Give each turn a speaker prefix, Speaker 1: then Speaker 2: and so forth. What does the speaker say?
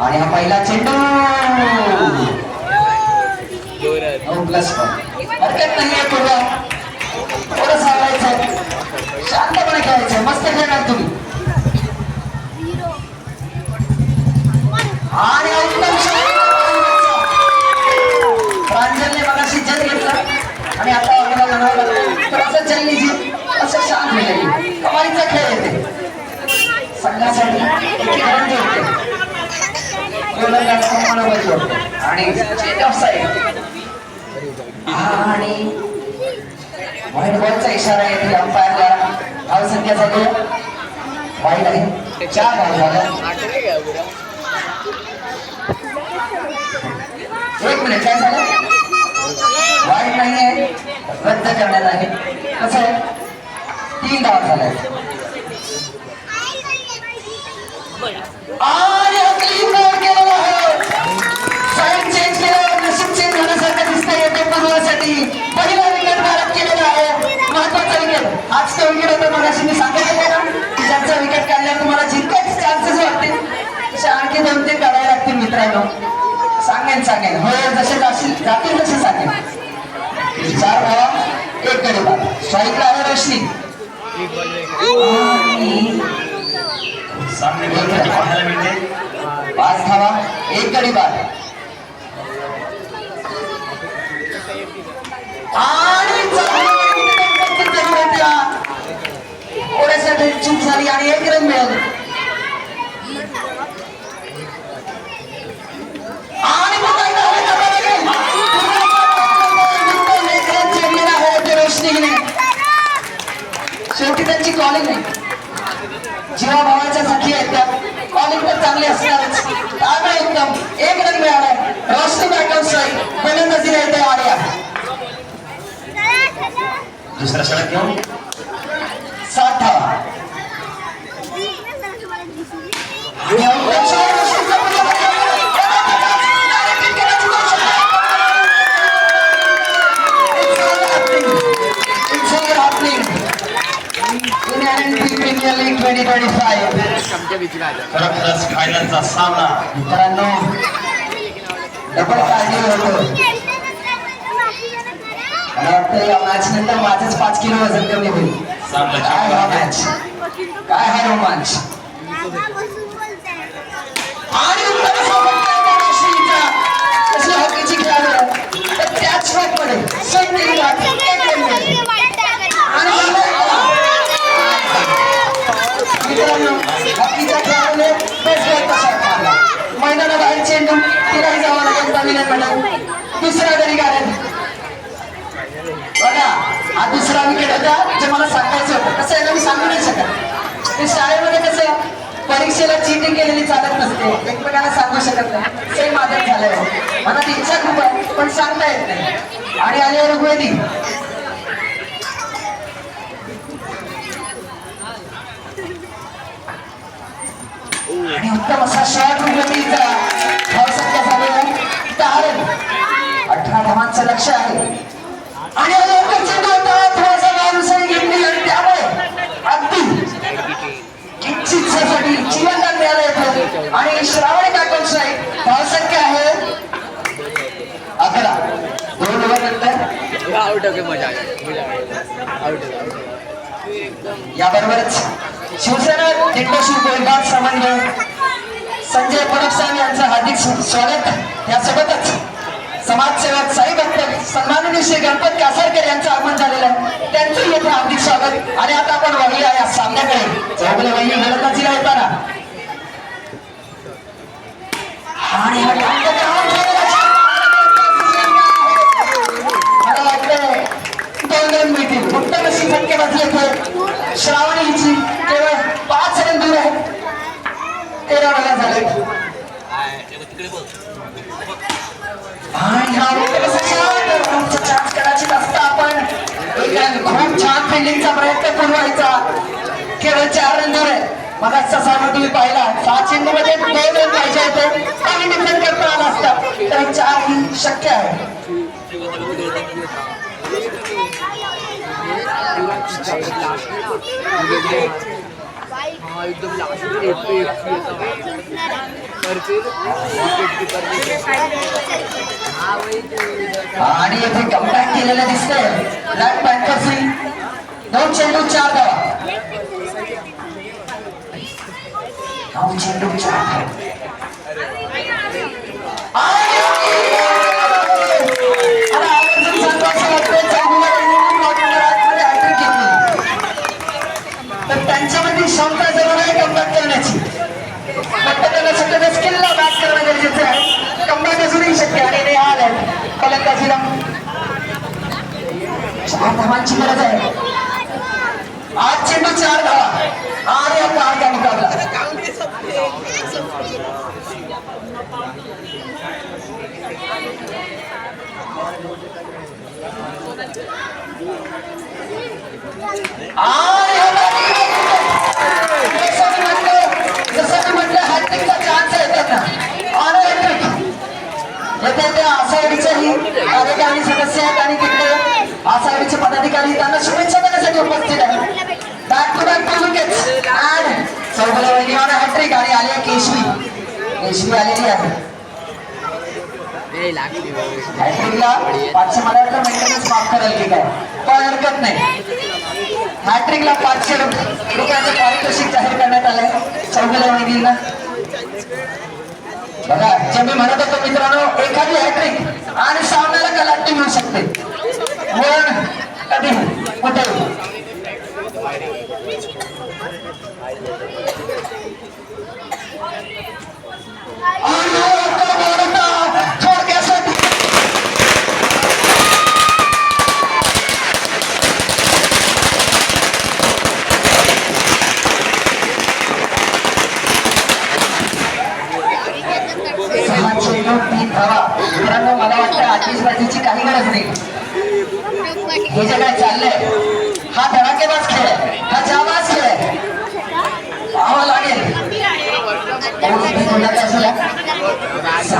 Speaker 1: आणि हा पहिला चेंडू! नऊ प्लस हरकत थोडं सावरायचं शांतपणे खेळायचं. मस्त खेळणार तुम्ही. आणि उत्तम. प्रांजलने मगाशी जल घेतला. आणि आता आपल्याला लागलं तर असं लीजिए असं शांत होईल कमालीचा खेळ येते. संघासाठी. एकीकरण जे होते. गोलंदाज आणि चेंज ऑफ साईड आणि व्हाईट बॉलचा इशारा येथे अंपायरला धाव संख्या झाली वाईट आहे. चार धाव झाला. एक मिनिट काय झालं? वाईट नाही आहे. रद्द करण्यात आहे कसं तीन धाव झाल्या जातील तसे सांगेल चार भावा एक गरीबा बाद स्ट्राईकला आहे रोशनी
Speaker 2: सामने बघण्याची पाहायला मिळते.
Speaker 1: पाच धावा एक गरीबा बाद आणि थोड्यासाठी चूक झाली आणि एक रन मिळाली आणि बघायला हवे का बघायला? उत्तम एक रन चेडलेला आहे ते रोशनीने शेवटी त्यांची कॉलिंग जीवा भावाच्या सखी आहेत त्या कॉलिंग तर चांगली असणारच त्यामुळे उत्तम एक रन मिळालाय रोशनी बॅकअप स्ट्राईक फलंदाजीला येते आर्या
Speaker 2: दुसरा षटक घेऊन
Speaker 1: सात धावा NNP Premier League 2025.
Speaker 2: खरोखरच फायनलचा सामना.
Speaker 1: मित्रांनो डबल काढली होतो. मला वाटतं या मॅच नंतर माझंच पाच किलो वजन कमी होईल.
Speaker 2: सामना
Speaker 1: काय हा. मॅच काय हा रोमांच? आणि हॉकीची खेळाडू त्याच स्ट्रोकमध्ये सेट केली जाते. एक run मिळते. आणि मित्रांनो हॉकीचा खेळाडूने बेसबॉलचा शॉट मारला मैदानाबाहेर चेंडू तिलाही जावं लागेल पॅव्हिलियनमध्ये दुसरा गडी गाड्यात बघा हा दुसरा विकेट होता जे मला सांगायचं होतं. कसं आहे ना मी सांगू नाही शकत. ते शाळेमध्ये कसं परीक्षेला चिटिंग केलेली चालत नसते. एकमेकांना सांगू शकत नाही. सेम आदत झालंय. मनात इच्छा खूप आहे पण सांगता येत नाही. आणि आले ऋग्वेदी. आणि उत्तम असा शॉट ऋग्वेदीचा धावसंख्या झालेला आहे दहा रन अठरा धावांचं लक्ष आहे. आणि घेतली आणि त्यामुळे अगदी किंचितसाठी जीवनदान मिळालं येतं आणि श्रावणी धावसंख्या आहे. अकरा. दोन ओव्हर नंतर?
Speaker 3: आउट होके मजा आउट
Speaker 1: याबरोबरच शिवसेना दिग्दर्शक गोलबाग समन्वय संजय परब साहेब यांचं हार्दिक स्वागत. यासोबतच समाजसेवक साई भक्त सन्माननीय श्री गणपत कासारकर यांचं आगमन झालेलं आहे त्यांचं येथे हार्दिक स्वागत आणि आता आपण वहिया या सामन्याकडे चौगले वहिनी गोलंदाजीला येताना आणि हा डांग ग्राउंड झालेला मला वाटतं दोन रन मिळतील उत्तम अशी फटकेबाजी येते श्रावणी हिची केवळ पाच रन दूर आहे तेरा रन झाले आणि हा उत्तम असा shot. आमचा chance कदाचित असता आपण एक खूप छान फिल्डिंगचा प्रयत्न करू व्हायचा केवळ चार रन दूर मग मगाचा सामना तुम्ही पाहिला. सात चेंडू मध्ये दोन रन पाहिजे होते. काही डिफेंड करता आला असता. तर चार ही शक्य आहे.
Speaker 3: एकदम
Speaker 1: आणि येथे कमबॅक केलेलं दिसतंय. ब्लॅक पॅन्थर्सनी दोन चेंडू चार धावा. नऊ चेंडू चार तर त्यांच्यामध्ये क्षमता जरूर आहे कमबॅक करण्याची. फक्त त्यांना सगळ्या स्किलला बॅक करणं गरजेचं आहे. कमबॅक अजूनही शक्य आणि आहे फलंदाजीला. चार धावांची गरज आहे. आज चेंडू चार धावा आणि आता हा का मुकाबला. जसं मी म्हटलं हॅट्रिकचा चान्स आहे त्यांना. ऑन हॅट्रिक येथे ते आसावडीचेही सदस्य आहेत आणि तिकडे पदाधिकारी त्यांना शुभेच्छा देण्यासाठी उपस्थित आहेत back to back two wickets and Chougala मला हॅट्रिक आणि आली आहे केशवी. केशवी आलेली आहे. हॅट्रिकला पाचशे मला वाटतं मेंटेनन्स माफ कराल की काय? पण हरकत नाही. हॅट्रिकला पाचशे रुपयाचं पारितोषिक जाहीर करण्यात आलंय. चौगला वहिनीला बघा जे मी म्हणत होतो मित्रांनो एखादी हॅट्रिक आणि सामन्याला कलाटी मिळू शकते. पण कधी? कुठे? आतिषबाजीची काही गरज नाही. हे जे काय चाललंय. हा धडाकेबाज खेळ. हा जाबाज खेळ. आहे लागेल. लागेल